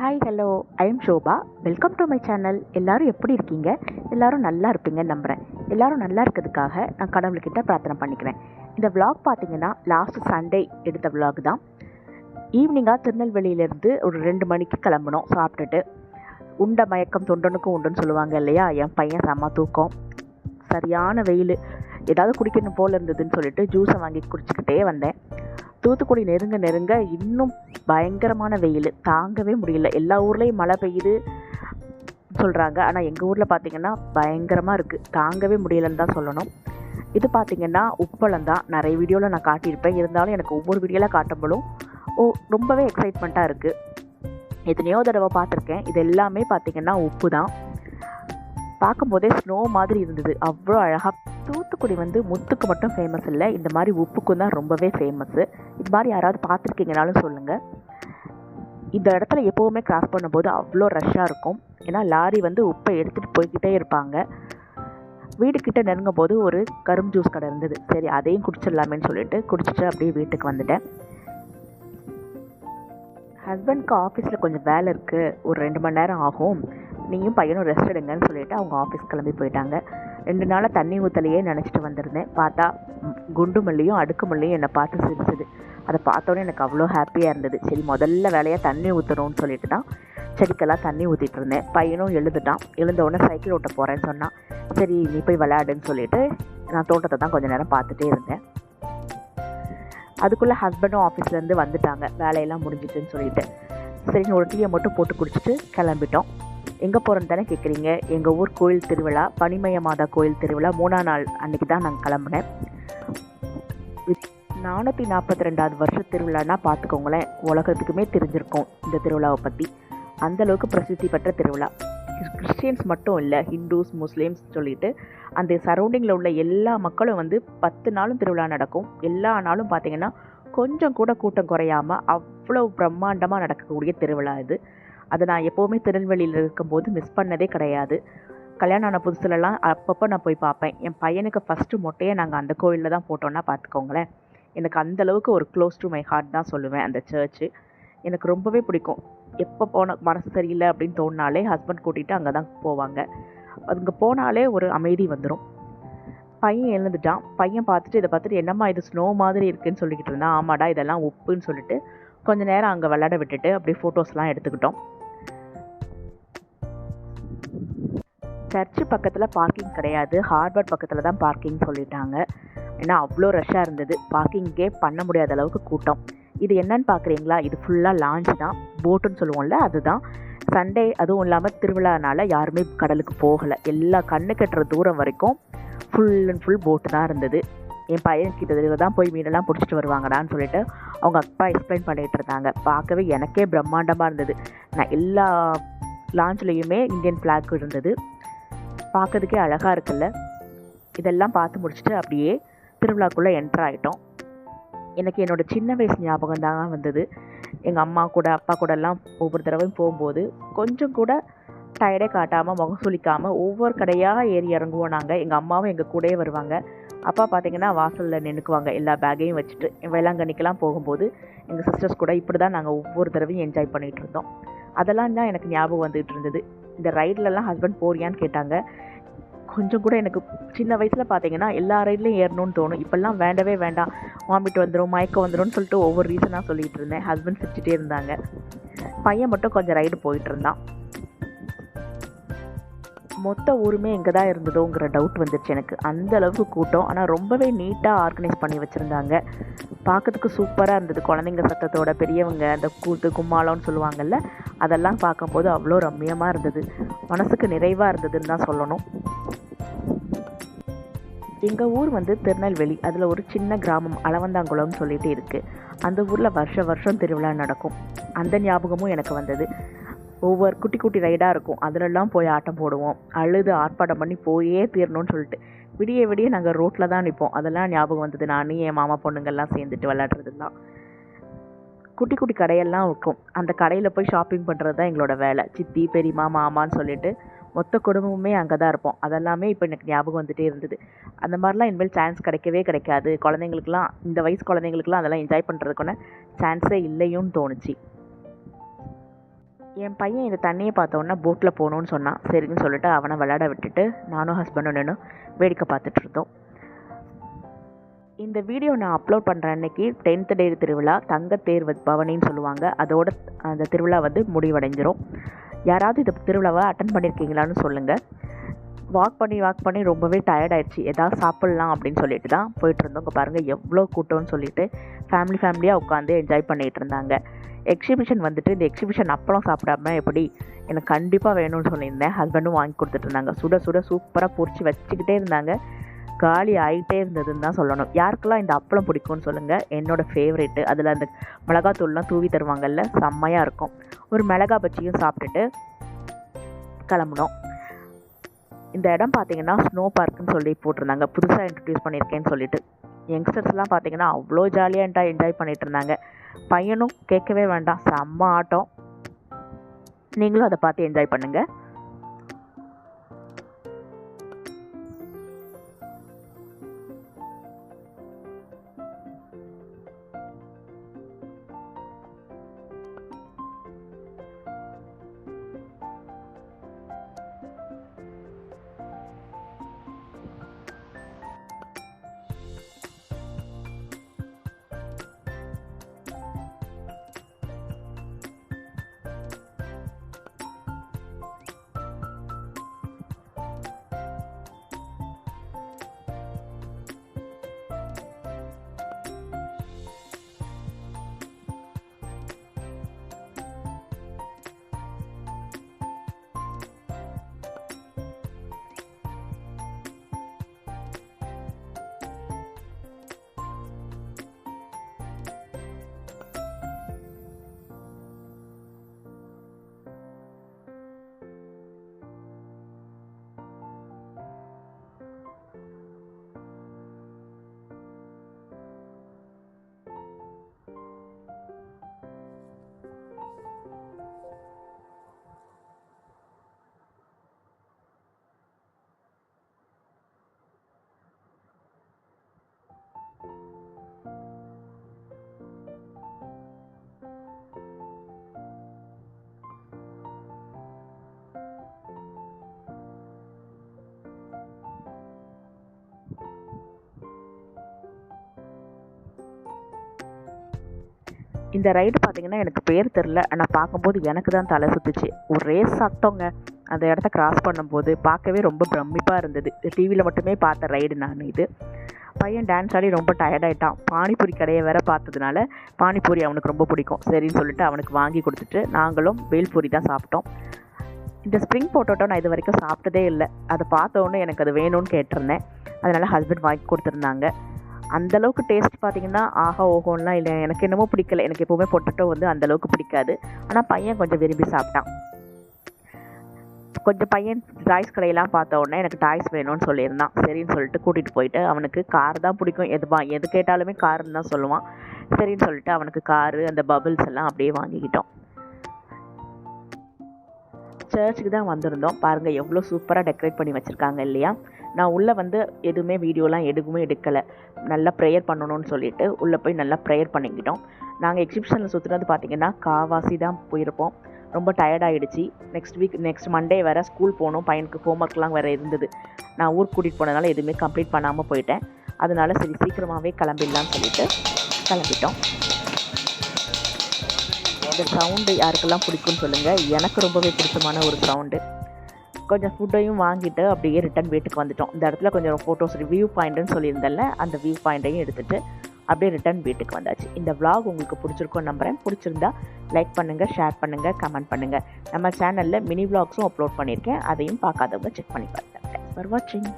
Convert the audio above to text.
Hi hello I am Shobha welcome to my channel எல்லாரும் எப்படி இருக்கீங்க? எல்லாரும் நல்லா இருப்பீங்கன்னு நம்புகிறேன் எல்லாரும் நல்லா இருக்கிறதுக்காக நான் கடவுள்கிட்ட பிரார்த்தனை பண்ணிக்கிறேன். இந்த vlog பார்த்தீங்கன்னா லாஸ்ட் சண்டே எடுத்த vlog தான். ஈவினிங்காக திருநெல்வேலியிலேருந்து ஒரு ரெண்டு மணிக்கு கிளம்புனோம் சாப்பிட்டுட்டு. உண்ட மயக்கம் தொண்டனுக்கும் உண்டுன்னு சொல்லுவாங்க இல்லையா? என் பையன் செம்ம தூக்கம். சரியான வெயில். ஏதாவது குடிக்கணும் போல் இருந்ததுன்னு சொல்லிட்டு ஜூஸை வாங்கி குடிச்சிக்கிட்டே வந்தேன். தூத்துக்குடி நெருங்க நெருங்க இன்னும் பயங்கரமான வெயில். தாங்கவே முடியல. எல்லா ஊர்லேயும் மழை பெய்யுது சொல்கிறாங்க ஆனால் எங்கள் ஊரில் பார்த்தீங்கன்னா பயங்கரமாக இருக்குது தாங்கவே முடியலன்னு தான் சொல்லணும். இது பார்த்தீங்கன்னா உப்பளம் தான். நிறைய வீடியோவில் நான் காட்டியிருப்பேன். இருந்தாலும் எனக்கு ஒவ்வொரு வீடியோவில் காட்டும்போதும் ஓ ரொம்பவே எக்ஸைட்மெண்ட்டாக இருக்குது எத்தனையோ தடவை பார்த்துருக்கேன். இது எல்லாமே பார்த்தீங்கன்னா உப்பு தான். பார்க்கும்போதே ஸ்னோ மாதிரி இருந்தது. அவ்வளோ அழகாக தூத்துக்குடி வந்து முத்துக்கு மட்டும் ஃபேமஸ் இல்லை. இந்த மாதிரி உப்புக்கும் தான் ரொம்பவே ஃபேமஸ்ஸு இது மாதிரி யாராவது பார்த்துருக்கீங்கனாலும் சொல்லுங்கள் இந்த இடத்துல எப்போவுமே கிராஸ் பண்ணும்போது அவ்வளோ ரஷ்ஷாக இருக்கும். ஏன்னா லாரி வந்து உப்பை எடுத்துகிட்டு போய்கிட்டே இருப்பாங்க. வீடு கிட்டே நெருங்கும் போது ஒரு கரும் ஜூஸ் கடை இருந்தது. சரி அதையும் குடிச்சிடலாமேன்னு சொல்லிட்டு குடிச்சிட்டு அப்படியே வீட்டுக்கு வந்துட்டேன். ஹஸ்பண்ட்க்கு ஆஃபீஸில் கொஞ்சம் வேலை இருக்குது ஒரு ரெண்டு மணி நேரம் ஆகும். நீயும் பையனும் ரெஸ்ட் எடுங்கன்னு சொல்லிட்டு அவங்க ஆஃபீஸ் கிளம்பி போயிட்டாங்க. ரெண்டு நாளாக தண்ணி ஊற்றலையே நினச்சிட்டு வந்திருந்தேன். பார்த்தா குண்டு மல்லியும் அடுக்கு மல்லியும் என்னை பார்த்து சிரிச்சுது. அதை பார்த்தோன்னே எனக்கு அவ்வளோ ஹாப்பியாக இருந்தது. சரி முதல்ல வேலையாக தண்ணி ஊற்றணும்னு சொல்லிட்டு தான் செடிக்கெல்லாம் தண்ணி ஊற்றிட்டு இருந்தேன். பையனும் எழுந்துட்டான். எழுந்த உடனே சைக்கிள் ஓட்ட போகிறேன்னு சொன்னான். சரி நீ போய் விளையாடுன்னு சொல்லிட்டு நான் தோட்டத்தை தான் கொஞ்சம் நேரம் பார்த்துட்டே இருந்தேன். அதுக்குள்ளே ஹஸ்பண்டும் ஆஃபீஸ்லேருந்து வந்துட்டாங்க. வேலையெல்லாம் முடிஞ்சிட்டுன்னு சொல்லிட்டு. சரி ஒரு டீயை மட்டும் போட்டு குடிச்சிட்டு கிளம்பிட்டோம். எங்கே போகிறோன்னு தானே கேட்குறீங்க எங்கள் ஊர் கோயில் திருவிழா பனிமய மாதா கோயில் திருவிழா மூணாம் நாள் அன்னைக்கு தான் நாங்கள் கிளம்புனேன். நானூற்றி நாற்பத்தி ரெண்டாவது வருஷ திருவிழான்னா பார்த்துக்கோங்களேன் உலகத்துக்குமே தெரிஞ்சிருக்கும் இந்த திருவிழாவை பற்றி அந்தளவுக்கு பிரசித்தி பெற்ற திருவிழா. கிறிஸ்டியன்ஸ் மட்டும் இல்லை ஹிந்துஸ் முஸ்லீம்ஸ் சொல்லிட்டு அந்த சரௌண்டிங்கில் உள்ள எல்லா மக்களும் வந்து பத்து நாளும் திருவிழா நடக்கும். எல்லா நாளும் பார்த்தீங்கன்னா கொஞ்சம் கூட கூட்டம் குறையாமல் அவ்வளோ பிரம்மாண்டமாக நடக்கக்கூடிய திருவிழா இது. அதை நான் எப்போவுமே திருநெல்வேலியில் இருக்கும்போது மிஸ் பண்ணதே கிடையாது. கல்யாணம் ஆன புதுசுலலாம் அப்பப்போ நான் போய் பார்ப்பேன். என் பையனுக்கு ஃபஸ்ட்டு மொட்டையை நாங்கள் அந்த கோவிலில் தான் போட்டோன்னா பார்த்துக்கோங்களேன். எனக்கு அந்தளவுக்கு ஒரு க்ளோஸ் டு மை ஹார்ட் தான் சொல்லுவேன் அந்த சர்ச்சு எனக்கு ரொம்பவே பிடிக்கும். எப்போ போன மனசு சரியில்லை அப்படின்னு தோணினாலே ஹஸ்பண்ட் கூட்டிகிட்டு அங்கே தான் போவாங்க. அங்கே போனாலே ஒரு அமைதி வந்துடும் பையன் எழுந்துட்டான். பையன் பார்த்துட்டு இதை பார்த்துட்டு என்னம்மா இது ஸ்னோ மாதிரி இருக்குன்னு சொல்லிக்கிட்டு இருந்தான். ஆமாடா இதெல்லாம் உப்புன்னு சொல்லிட்டு கொஞ்ச நேரம் அங்கே விளையாட விட்டுட்டு அப்படியே ஃபோட்டோஸ்லாம் எடுத்துக்கிட்டோம். சர்ச்சு பக்கத்தில் பார்க்கிங் கிடையாது. ஹார்வர்ட் பக்கத்தில் தான் பார்க்கிங் சொல்லிட்டாங்க. ஏன்னா அவ்வளோ ரஷ்ஷாக இருந்தது. பார்க்கிங்கே பண்ண முடியாத அளவுக்கு கூட்டம். இது என்னன்னு பார்க்குறீங்களா இது ஃபுல்லாக லான்ச் தான். போட்டுன்னு சொல்லுவோம்ல அதுதான். சண்டே அதுவும் இல்லாமல் திருவிழானால யாருமே கடலுக்கு போகலை. எல்லா கண்ணு கட்டுற தூரம் வரைக்கும் ஃபுல் அண்ட் ஃபுல் போட்டு தான் இருந்தது. என் பையன் கிட்ட தான் போய் மீனெல்லாம் பிடிச்சிட்டு வருவாங்கடான்னு சொல்லிட்டு அவங்க அப்பா எக்ஸ்பிளைன் பண்ணிகிட்டு இருந்தாங்க. பார்க்கவே எனக்கே பிரம்மாண்டமாக இருந்தது. நான் எல்லா லான்ச்லேயுமே இந்தியன் ஃப்ளாக் இருந்தது. பார்க்கறதுக்கே அழகாக இருக்குல்ல? இதெல்லாம் பார்த்து முடிச்சுட்டு அப்படியே திருவிழாக்குள்ளே என்ட்ரு ஆகிட்டோம் எனக்கு என்னோடய சின்ன வயசு ஞாபகம் தான் வந்தது. எங்கள் அம்மா கூட அப்பா கூட எல்லாம் ஒவ்வொரு தடவையும் போகும்போது கொஞ்சம் கூட டயர்டே காட்டாமல் முகம் சுளிக்காமல் ஒவ்வொரு கடையாக ஏறி இறங்குவோம் நாங்கள் எங்கள் அம்மாவும் எங்கள் கூடயே வருவாங்க. அப்பா பார்த்தீங்கன்னா வாசலில் நின்றுக்குவாங்க எல்லா பேக்கையும் வச்சுட்டு வேளாங்கண்ணிக்கெலாம் போகும்போது எங்கள் சிஸ்டர்ஸ் கூட இப்படி தான் நாங்கள் ஒவ்வொரு தடவையும் என்ஜாய் பண்ணிகிட்டு இருந்தோம். அதெல்லாம் தான் எனக்கு ஞாபகம் வந்துகிட்டு இருந்தது. இந்த ரைட்லலாம் ஹஸ்பண்ட் போறியான்னு கேட்டாங்க. கொஞ்சம் கூட எனக்கு சின்ன வயசில் பார்த்தீங்கன்னா எல்லா ரைட்லையும் ஏறணும்னு தோணும். இப்போல்லாம் வேண்டவே வேண்டாம். வாமிட் வந்துடும் மயக்கம் வந்துடும்னு சொல்லிட்டு ஒவ்வொரு ரீசனாக சொல்லிட்டு இருந்தேன். ஹஸ்பண்ட் சிரிச்சிட்டே இருந்தாங்க. பையன் மட்டும் கொஞ்சம் ரைடு போயிட்டு இருந்தான். மொத்த ஊருமே எங்கே தான் இருந்ததோங்கிற டவுட் வந்துருச்சு எனக்கு. அந்த அளவுக்கு கூட்டம். ஆனால் ரொம்பவே நீட்டாக ஆர்கனைஸ் பண்ணி வச்சுருந்தாங்க. பார்க்கறதுக்கு சூப்பராக இருந்தது. குழந்தைங்க சத்தத்தோட பெரியவங்க அந்த கூத்து கும்மாளம்னு சொல்லுவாங்கல்ல அதெல்லாம் பார்க்கும்போது அவ்வளோ ரம்மியமாக இருந்தது. மனசுக்கு நிறைவாக இருந்ததுன்னு தான் சொல்லணும். எங்கள் ஊர் வந்து திருநெல்வேலி. அதில் ஒரு சின்ன கிராமம் அளவந்தாங்குளம்னு சொல்லிட்டு இருக்குது அந்த ஊரில் வருஷ வருஷம் திருவிழா நடக்கும். அந்த ஞாபகமும் எனக்கு வந்தது. ஒவ்வொரு குட்டி குட்டி ரைடாக இருக்கும். அதிலெல்லாம் போய் ஆட்டம் போடுவோம். அழுது ஆர்ப்பாட்டம் பண்ணி போயே தீரணும்னு சொல்லிட்டு. விடிய விடிய நாங்கள் ரோட்டில் தான் நிற்போம் அதெல்லாம் ஞாபகம் வந்தது. நான் என் மாமா பொண்ணுங்கள்லாம் சேர்ந்துட்டு விளாட்றதுலாம் குட்டி குட்டி கடையெல்லாம் இருக்கும். அந்த கடையில் போய் ஷாப்பிங் பண்ணுறது தான் எங்களோட வேலை. சித்தி பெரியம்மா மாமான்னு சொல்லிட்டு மொத்த குடும்பமுமே அங்கே தான் இருப்போம். அதெல்லாமே இப்போ எனக்கு ஞாபகம் வந்துட்டே இருந்தது. அந்த மாதிரிலாம் இனிமேல் சான்ஸ் கிடைக்கவே கிடைக்காது. குழந்தைங்களுக்குலாம் இந்த வயசு குழந்தைங்களுக்குலாம் அதெல்லாம் என்ஜாய் பண்ணுறதுக்கான சான்ஸே இல்லையும்னு தோணுச்சு. என் பையன் இந்த தண்ணியை பார்த்தோன்னா போட்டில் போகணுன்னு சொன்னான். சரின்னு சொல்லிட்டு அவனை விளையாட விட்டுட்டு நானும் ஹஸ்பண்டும் நின்று வேடிக்கை பார்த்துட்டு இருந்தோம். இந்த வீடியோ நான் அப்லோட் பண்ணுற அன்னைக்கு டென்த் டே திருவிழா தங்கத்தேர் தேர்வு பவனின்னு சொல்லுவாங்க. அதோட அந்த திருவிழா வந்து முடிவடைஞ்சிரும். யாராவது இந்த திருவிழாவை அட்டன் பண்ணியிருக்கீங்களான்னு சொல்லுங்கள் வாக் பண்ணி வாக் பண்ணி ரொம்பவே டயர்ட் ஆயிடுச்சு. சாப்பிட்லாம் அப்படின்னு சொல்லிட்டு தான் போயிட்டு இருந்தோம். இங்கே பாருங்கள் எவ்வளோ கூட்டம்னு சொல்லிட்டு ஃபேமிலி ஃபேமிலியாக உட்காந்து என்ஜாய் பண்ணிகிட்டு இருந்தாங்க. எக்ஸிபிஷன் வந்துட்டு இந்த எக்ஸிபிஷன் அப்பளம் சாப்பிடாம எப்படி எனக்கு கண்டிப்பாக வேணும்னு சொல்லியிருந்தேன். ஹஸ்பண்டும் வாங்கி கொடுத்துட்டு இருந்தாங்க சுட சுட சூப்பராக பொறிச்சு வச்சுக்கிட்டே இருந்தாங்க. காலி ஆகிட்டே இருந்ததுன்னு தான் சொல்லணும். யாருக்கெல்லாம் இந்த அப்பளம் பிடிக்கும்னு சொல்லுங்கள் என்னோடய ஃபேவரெட்டு அதில் அந்த மிளகாத்தூள்லாம் தூவி தருவாங்கல்ல செம்மையாக இருக்கும். ஒரு மிளகா பஜ்ஜியும் சாப்பிட்டுட்டு கிளம்புனோம். இந்த இடம் பார்த்தீங்கன்னா ஸ்னோ பார்க்குன்னு சொல்லி போட்டிருந்தாங்க. புதுசாக இன்ட்ரடியூஸ் பண்ணியிருக்கேன்னு சொல்லிட்டு. யங்ஸ்டர்ஸ்லாம் பார்த்தீங்கன்னா அவ்வளோ ஜாலியாக என்ஜாய் பண்ணிகிட்டு இருந்தாங்க. பையனும் கேட்கவே வேண்டாம் செம்ம ஆட்டம். நீங்களும் அதை பார்த்து என்ஜாய் பண்ணுங்கள் இந்த ரைடு பார்த்தீங்கன்னா எனக்கு பேர் தெரில ஆனால் பார்க்கும்போது எனக்கு தான் தலை சுத்துச்சு. ஒரே சத்தங்க. அந்த இடத்த கிராஸ் பண்ணும்போது பார்க்கவே ரொம்ப பிரமிப்பாக இருந்தது. டிவியில் மட்டுமே பார்த்த ரைடு நான் இது. பையன் டான்ஸ் ஆடி ரொம்ப டயர்டாயிட்டான் பானிபூரி கடையை வேற பார்த்ததுனால பானிபூரி அவனுக்கு ரொம்ப பிடிக்கும். சரின்னு சொல்லிட்டு அவனுக்கு வாங்கி கொடுத்துட்டு நாங்களும் பேல்பூரி தான் சாப்பிட்டோம். இந்த ஸ்ப்ரிங் பொட்டோட்டோ நான் இது வரைக்கும் சாப்பிட்டதே இல்லை. அதை பார்த்தோன்னே எனக்கு அது வேணும்னு கேட்டிருந்தேன். அதனால் ஹஸ்பண்ட் வாங்கி கொடுத்துருந்தாங்க. அந்தளவுக்கு டேஸ்ட் பார்த்தீங்கன்னா ஆஹா ஓஹோன்லாம் இல்லை. எனக்கு என்னமோ பிடிக்கல. எனக்கு எப்போவுமே பொட்டட்டோ வந்து அந்த அளவுக்கு பிடிக்காது. ஆனால் பையன் கொஞ்சம் விரும்பி சாப்பிட்டான். கொஞ்சம் பையன் டாய்ஸ் கடையெல்லாம் பார்த்த உடனே எனக்கு டாய்ஸ் வேணும்னு சொல்லியிருந்தான். சரின்னு சொல்லிட்டு கூட்டிகிட்டு போயிட்டு அவனுக்கு கார் தான் பிடிக்கும். எதுவா எது கேட்டாலுமே காருன்னு தான் சொல்லுவான். சரின்னு சொல்லிட்டு அவனுக்கு காரு அந்த பபிள்ஸ் எல்லாம் அப்படியே வாங்கிக்கிட்டோம். சர்ச்சுக்கு தான் வந்திருந்தோம். பாருங்கள் எவ்வளோ சூப்பராக டெக்கரேட் பண்ணி வச்சுருக்காங்க இல்லையா? நான் உள்ளே வந்து எதுவுமே வீடியோலாம் எதுவுமே எடுக்கலை. நல்லா ப்ரேயர் பண்ணணும்னு சொல்லிட்டு உள்ளே போய் நல்லா ப்ரேயர் பண்ணிக்கிட்டோம். நாங்கள் எக்ஸிபிஷனில் சுற்றுனது பார்த்திங்கன்னா காவாசி தான் போயிருப்போம். ரொம்ப டயர்டாயிடுச்சு நெக்ஸ்ட் வீக் நெக்ஸ்ட் மண்டே வேறு ஸ்கூல் போகணும். பையனுக்கு ஹோம்ஒர்க்லாம் வேறு இருந்தது. நான் ஊருக்கு கூட்டிகிட்டு போனதுனால எதுவுமே கம்ப்ளீட் பண்ணாமல் போயிட்டேன். அதனால சரி சீக்கிரமாகவே கிளம்பிடலான்னு சொல்லிட்டு கிளம்பிட்டோம். இந்த சவுண்டு யாருக்கெல்லாம் பிடிக்கும்னு சொல்லுங்கள் எனக்கு ரொம்பவே பிடிச்சமான ஒரு சவுண்டு கொஞ்சம் ஃபுட்டையும் வாங்கிட்டு அப்படியே ரிட்டன் வீட்டுக்கு வந்துட்டோம். இந்த இடத்துல கொஞ்சம் ஃபோட்டோஸ் வியூ பாயிண்ட்டுன்னு சொல்லியிருந்தேன்ல அந்த வியூ பாயிண்ட்டையும் எடுத்துகிட்டு அப்படியே ரிட்டன் வீட்டுக்கு வந்தாச்சு. இந்த விளாக் உங்களுக்கு பிடிச்சிருக்கும் நம்புறேன். பிடிச்சிருந்தா லைக் பண்ணுங்கள் ஷேர் பண்ணுங்கள் கமெண்ட் பண்ணுங்கள் நம்ம சேனலில் மினி விளாக்ஸும் அப்லோட் பண்ணியிருக்கேன். அதையும் பார்க்காதவங்க செக் பண்ணி பாருங்கள் ஃபார் வாட்சிங்